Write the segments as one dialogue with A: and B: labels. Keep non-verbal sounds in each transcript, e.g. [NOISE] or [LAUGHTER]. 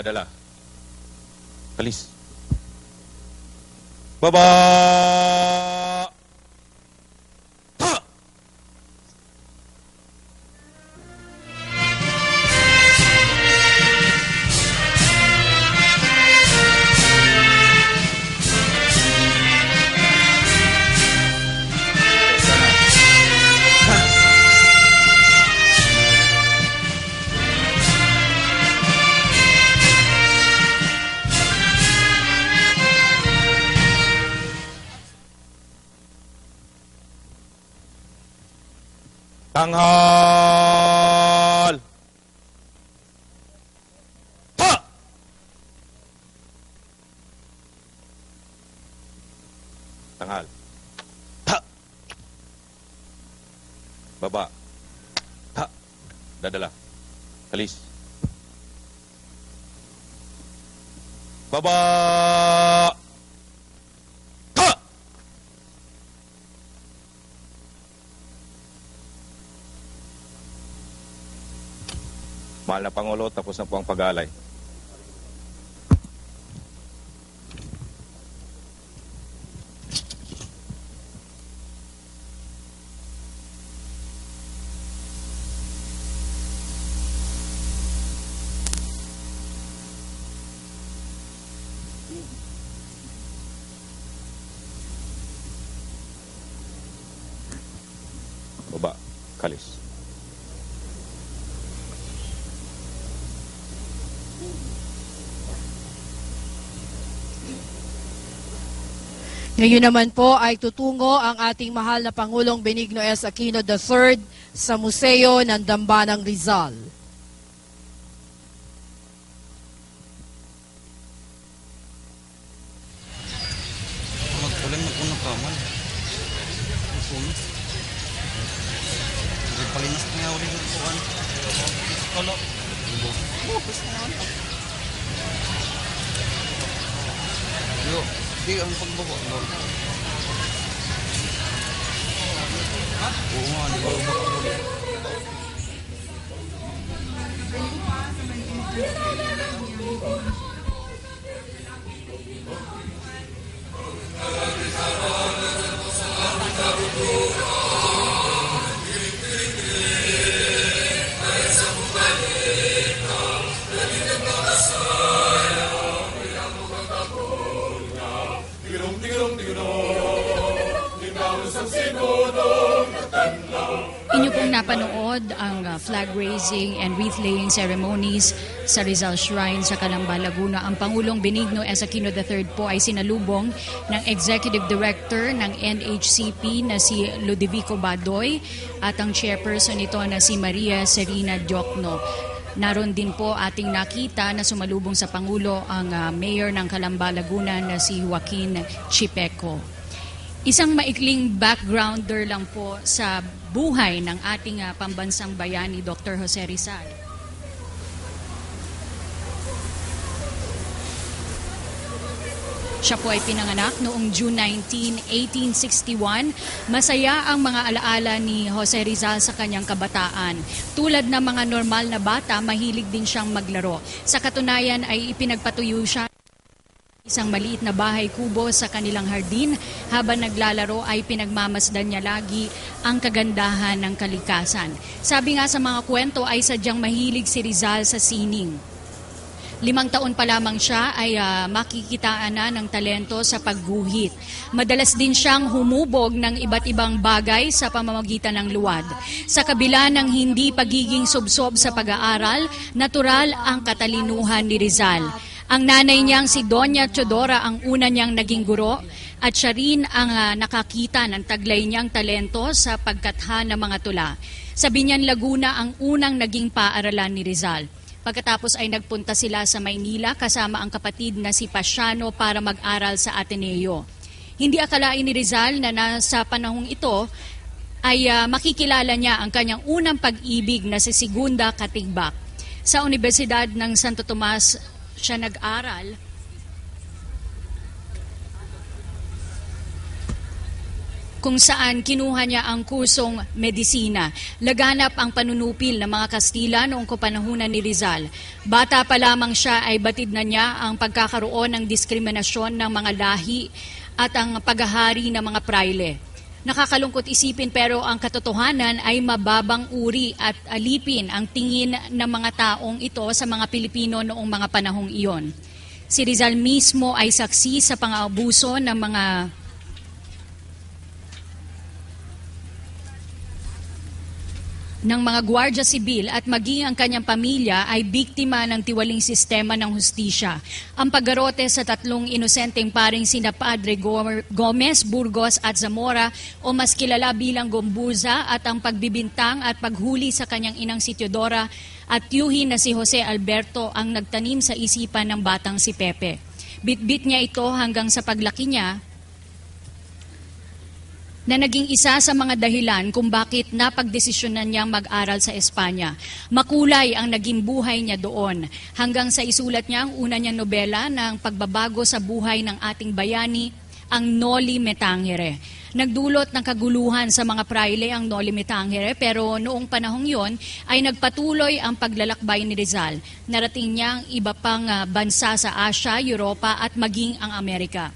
A: adalah Please. Bye-bye. Sang Hal. Ha! Sang Hal. Tak. Babak. Tak. Dadalah. Kalis. Babak. Mahal na Pangulo, tapos na po ang pag-aalay.
B: Ngayon naman po ay tutungo ang ating mahal na Pangulong Benigno S. Aquino III sa Museo ng Dambanang Rizal.
C: Yo, di ang pagbubo. Lord. Oo nga, di ba lubak
D: Inyo napanood ang uh, flag raising and wreath laying ceremonies sa Rizal Shrine sa Calamba, Laguna. Ang Pangulong Benigno S. Aquino III po ay sinalubong ng Executive Director ng NHCP na si Ludovico Badoy at ang chairperson nito na si Maria Serena Diokno. Naroon din po ating nakita na sumalubong sa Pangulo ang uh, Mayor ng Calamba, Laguna na si Joaquin Chipeco. Isang maikling backgrounder lang po sa buhay ng ating ah, pambansang bayani, Dr. Jose Rizal. Siya po ay pinanganak noong June 19, 1861. Masaya ang mga alaala ni Jose Rizal sa kanyang kabataan. Tulad ng mga normal na bata, mahilig din siyang maglaro. Sa katunayan ay ipinagpatuyo siya isang maliit na bahay kubo sa kanilang hardin habang naglalaro ay pinagmamasdan niya lagi ang kagandahan ng kalikasan. Sabi nga sa mga kwento ay sadyang mahilig si Rizal sa sining. Limang taon pa lamang siya ay ah, makikitaan na ng talento sa pagguhit. Madalas din siyang humubog ng iba't ibang bagay sa pamamagitan ng luwad. Sa kabila ng hindi pagiging subsob sa pag-aaral, natural ang katalinuhan ni Rizal. Ang nanay niyang si Doña Chodora ang una niyang naging guro at siya rin ang ah, nakakita ng taglay niyang talento sa pagkatha ng mga tula. Sa Binyan Laguna ang unang naging paaralan ni Rizal. Pagkatapos ay nagpunta sila sa Maynila kasama ang kapatid na si Pasiano para mag-aral sa Ateneo. Hindi akalain ni Rizal na nasa panahong ito ay ah, makikilala niya ang kanyang unang pag-ibig na si Segunda Katigbak. Sa Universidad ng Santo Tomas siya nag-aral kung saan kinuha niya ang kursong medisina. Laganap ang panunupil ng mga Kastila noong kapanahunan ni Rizal. Bata pa lamang siya ay batid na niya ang pagkakaroon ng diskriminasyon ng mga lahi at ang paghahari ng mga praile. Nakakalungkot isipin pero ang katotohanan ay mababang uri at alipin ang tingin ng mga taong ito sa mga Pilipino noong mga panahong iyon. Si Rizal mismo ay saksi sa pang-abuso ng mga ng mga gwardya sibil at maging ang kanyang pamilya ay biktima ng tiwaling sistema ng hustisya. Ang paggarote sa tatlong inosenteng paring sina Padre Gomez, Gomez, Burgos at Zamora o mas kilala bilang Gombuza at ang pagbibintang at paghuli sa kanyang inang si Teodora at tiyuhin na si Jose Alberto ang nagtanim sa isipan ng batang si Pepe. Bitbit niya ito hanggang sa paglaki niya na naging isa sa mga dahilan kung bakit napagdesisyonan niyang mag-aral sa Espanya. Makulay ang naging buhay niya doon hanggang sa isulat niya ang una niyang nobela ng pagbabago sa buhay ng ating bayani, ang Noli Me Tangere. Nagdulot ng kaguluhan sa mga praile ang Noli Me Tangere pero noong panahong yon ay nagpatuloy ang paglalakbay ni Rizal. Narating niya ang iba pang ah, bansa sa Asia, Europa at maging ang Amerika.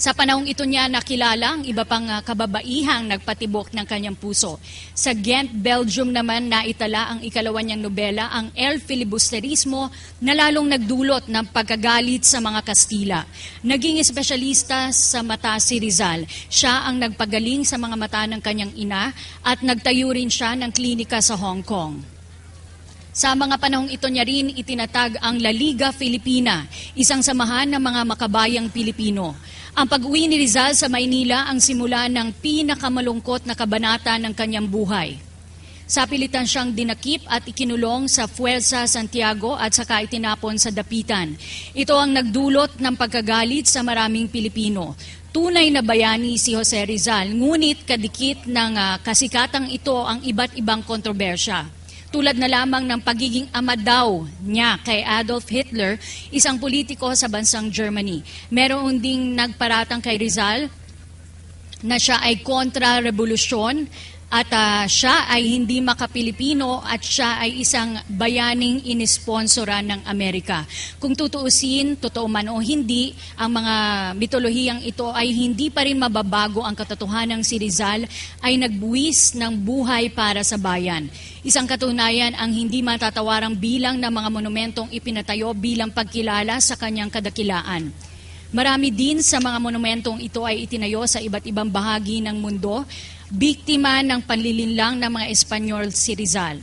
D: Sa panahong ito niya nakilala ang iba pang ah, kababaihang nagpatibok ng kanyang puso. Sa Ghent, Belgium naman naitala ang ikalawa niyang nobela, ang El Filibusterismo, na lalong nagdulot ng pagkagalit sa mga Kastila. Naging espesyalista sa mata si Rizal. Siya ang nagpagaling sa mga mata ng kanyang ina at nagtayo rin siya ng klinika sa Hong Kong. Sa mga panahong ito niya rin itinatag ang La Liga Filipina, isang samahan ng mga makabayang Pilipino. Ang pag-uwi ni Rizal sa Maynila ang simula ng pinakamalungkot na kabanata ng kanyang buhay. Sa pilitan siyang dinakip at ikinulong sa Fuerza Santiago at saka itinapon sa Dapitan. Ito ang nagdulot ng pagkagalit sa maraming Pilipino. Tunay na bayani si Jose Rizal, ngunit kadikit ng ah, kasikatang ito ang iba't ibang kontrobersya. Tulad na lamang ng pagiging ama daw niya kay Adolf Hitler, isang politiko sa bansang Germany. Meron ding nagparatang kay Rizal na siya ay kontra-revolusyon at ah, siya ay hindi makapilipino at siya ay isang bayaning inisponsoran ng Amerika. Kung tutuusin, totoo man o hindi, ang mga mitolohiyang ito ay hindi pa rin mababago ang katotohanan si Rizal ay nagbuwis ng buhay para sa bayan. Isang katunayan ang hindi matatawarang bilang ng mga monumentong ipinatayo bilang pagkilala sa kanyang kadakilaan. Marami din sa mga monumentong ito ay itinayo sa iba't ibang bahagi ng mundo, biktima ng panlilinlang ng mga Espanyol si Rizal.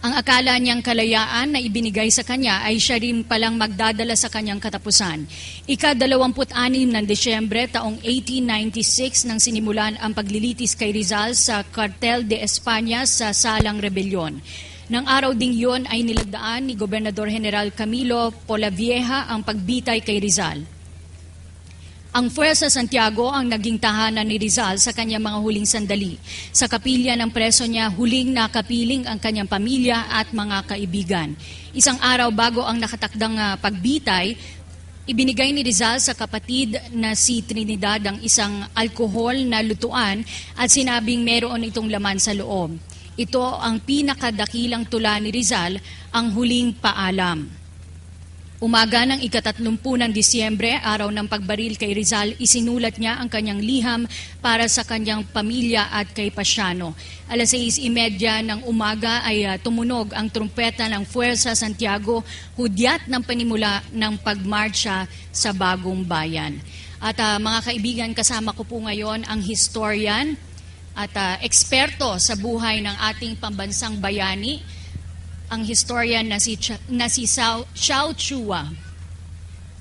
D: Ang akala niyang kalayaan na ibinigay sa kanya ay siya rin palang magdadala sa kanyang katapusan. Ika-26 ng Desyembre taong 1896 nang sinimulan ang paglilitis kay Rizal sa Cartel de España sa Salang Rebellion. Nang araw ding yon ay nilagdaan ni Gobernador General Camilo Polavieja ang pagbitay kay Rizal. Ang Fuerza Santiago ang naging tahanan ni Rizal sa kanyang mga huling sandali. Sa kapilya ng preso niya, huling nakapiling ang kanyang pamilya at mga kaibigan. Isang araw bago ang nakatakdang ah, pagbitay, ibinigay ni Rizal sa kapatid na si Trinidad ang isang alkohol na lutuan at sinabing meron itong laman sa loob. Ito ang pinakadakilang tula ni Rizal, ang huling paalam. Umaga ng ikatatlumpu ng Disyembre, araw ng pagbaril kay Rizal, isinulat niya ang kanyang liham para sa kanyang pamilya at kay Pasiano. Alas 6.30 ng umaga ay ah, tumunog ang trumpeta ng Fuerza Santiago, hudyat ng panimula ng pagmarcha sa bagong bayan. At ah, mga kaibigan, kasama ko po ngayon ang historian at ah, eksperto sa buhay ng ating pambansang bayani, ang historian na si, Ch- na si Xiao, Xiao Chua.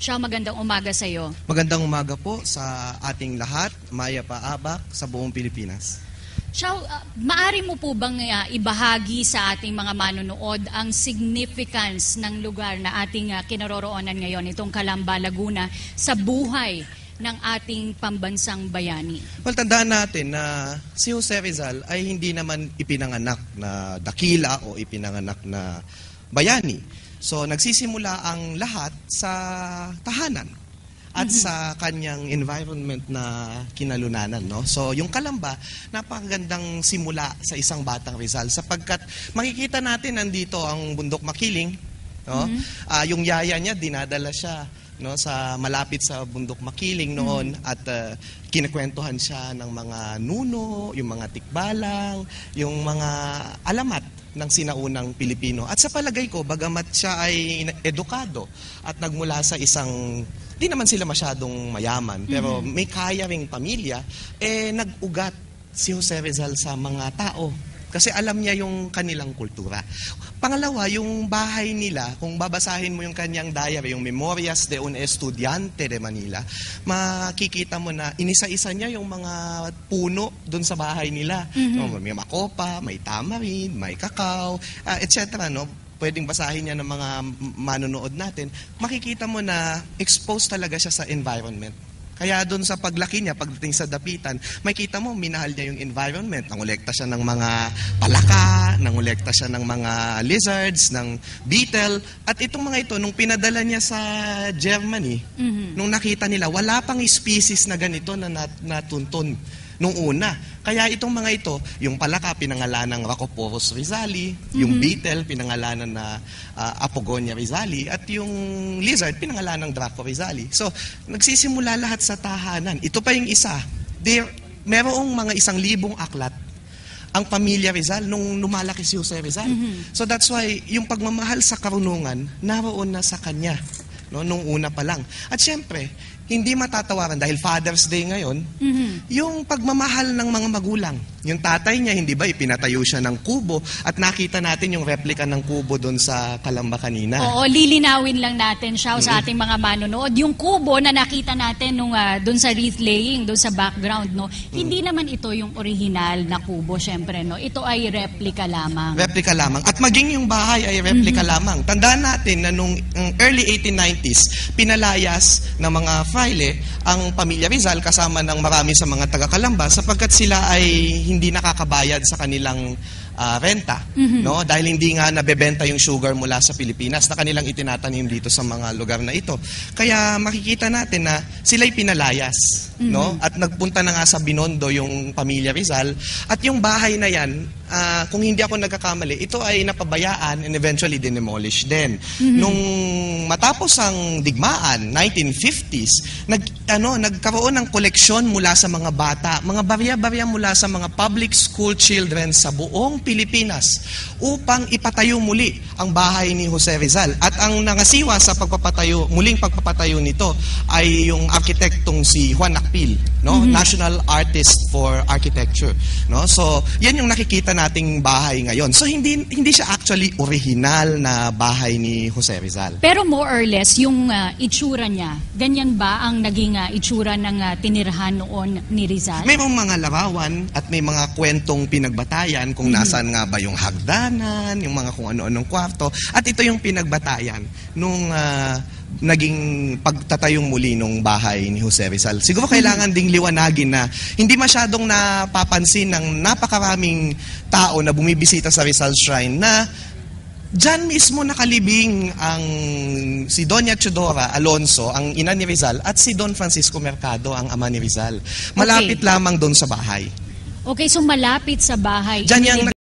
D: Xiao, magandang umaga sa iyo.
E: Magandang umaga po sa ating lahat, Maya Paabak, sa buong Pilipinas.
D: Xiao, ah, maari mo po bang ah, ibahagi sa ating mga manonood ang significance ng lugar na ating uh, kinaroroonan ngayon, itong Calamba, Laguna, sa buhay ng ating pambansang bayani?
E: Well, tandaan natin na si Jose Rizal ay hindi naman ipinanganak na dakila o ipinanganak na bayani. So, nagsisimula ang lahat sa tahanan. at sa kanyang environment na kinalunanan. No? So yung Kalamba, napakagandang simula sa isang batang Rizal sapagkat makikita natin nandito ang bundok makiling. No? Ah, yung yaya niya, dinadala siya no sa malapit sa bundok makiling noon at ah, kinakwentuhan siya ng mga nuno, yung mga tikbalang, yung mga alamat ng sinaunang Pilipino. At sa palagay ko, bagamat siya ay edukado at nagmula sa isang di naman sila masyadong mayaman, pero may kaya ring pamilya, eh nag-ugat si Jose Rizal sa mga tao. Kasi alam niya yung kanilang kultura. Pangalawa, yung bahay nila, kung babasahin mo yung kanyang diary, yung Memorias de un Estudiante de Manila, makikita mo na inisa-isa niya yung mga puno doon sa bahay nila. So, may makopa, may tamarin, may kakao, ah, etc. No? Pwedeng basahin niya ng mga manonood natin. Makikita mo na exposed talaga siya sa environment. Kaya doon sa paglaki niya, pagdating sa dapitan, makita mo, minahal niya yung environment. Nangolekta siya ng mga palaka, nangolekta siya ng mga lizards, ng beetle. At itong mga ito, nung pinadala niya sa Germany, nung nakita nila, wala pang species na ganito na nat- natuntun nung una. Kaya itong mga ito, yung palaka pinangalanan ng Rhacoporus rizali, yung beetle pinangalanan na ah, Apogonia rizali, at yung lizard pinangalanan ng Draco rizali. So, nagsisimula lahat sa tahanan. Ito pa yung isa. There, merong mga isang libong aklat ang pamilya Rizal nung lumalaki si Jose Rizal. So that's why yung pagmamahal sa karunungan naroon na sa kanya no nung una pa lang. At syempre, hindi matatawaran dahil Father's Day ngayon, yung pagmamahal ng mga magulang. Yung tatay niya, hindi ba, ipinatayo siya ng kubo at nakita natin yung replica ng kubo doon sa Kalamba kanina.
D: Oo, lilinawin lang natin siya sa ating mga manonood. Yung kubo na nakita natin nung ah, doon sa wreath laying, doon sa background, no. Hindi naman ito yung original na kubo, syempre, no. Ito ay replica lamang.
E: Replica lamang. At maging yung bahay ay replica lamang. Tandaan natin na nung early 1890s, pinalayas ng mga fraile ang pamilya Rizal kasama ng marami sa mga taga-Kalamba sapagkat sila ay hindi nakakabayad sa kanilang ah, renta. No? Dahil hindi nga nabebenta yung sugar mula sa Pilipinas na kanilang itinatanim dito sa mga lugar na ito. Kaya makikita natin na sila'y pinalayas. No? At nagpunta na nga sa Binondo yung pamilya Rizal. At yung bahay na yan, ah, kung hindi ako nagkakamali, ito ay napabayaan and eventually dinemolish din. Nung matapos ang digmaan, 1950s, nag, ano, nagkaroon ng koleksyon mula sa mga bata, mga barya-barya mula sa mga public school children sa buong Pilipinas upang ipatayo muli ang bahay ni Jose Rizal. At ang nangasiwa sa pagpapatayo, muling pagpapatayo nito ay yung arkitektong si Juan Akpil, no? National Artist for Architecture, no? So, yan yung nakikita nating bahay ngayon. So, hindi hindi siya actually original na bahay ni Jose Rizal.
D: Pero more or less, yung ah, itsura niya, ganyan ba ang naging ah, itsura ng ah, tinirahan noon ni Rizal?
E: Mayroong mga larawan at may mga kwentong pinagbatayan kung nasaan nga ba yung hagdanan, yung mga kung ano-anong kwarto. At ito yung pinagbatayan nung ah, naging pagtatayong muli nung bahay ni Jose Rizal. Siguro [LAUGHS] kailangan ding liwanagin na hindi masyadong napapansin ng napakaraming tao na bumibisita sa Rizal Shrine na Diyan mismo nakalibing ang si Doña Chodora Alonso, ang ina ni Rizal, at si Don Francisco Mercado, ang ama ni Rizal. Malapit lamang doon sa bahay.
D: Okay, so malapit sa bahay.
E: Diyan yung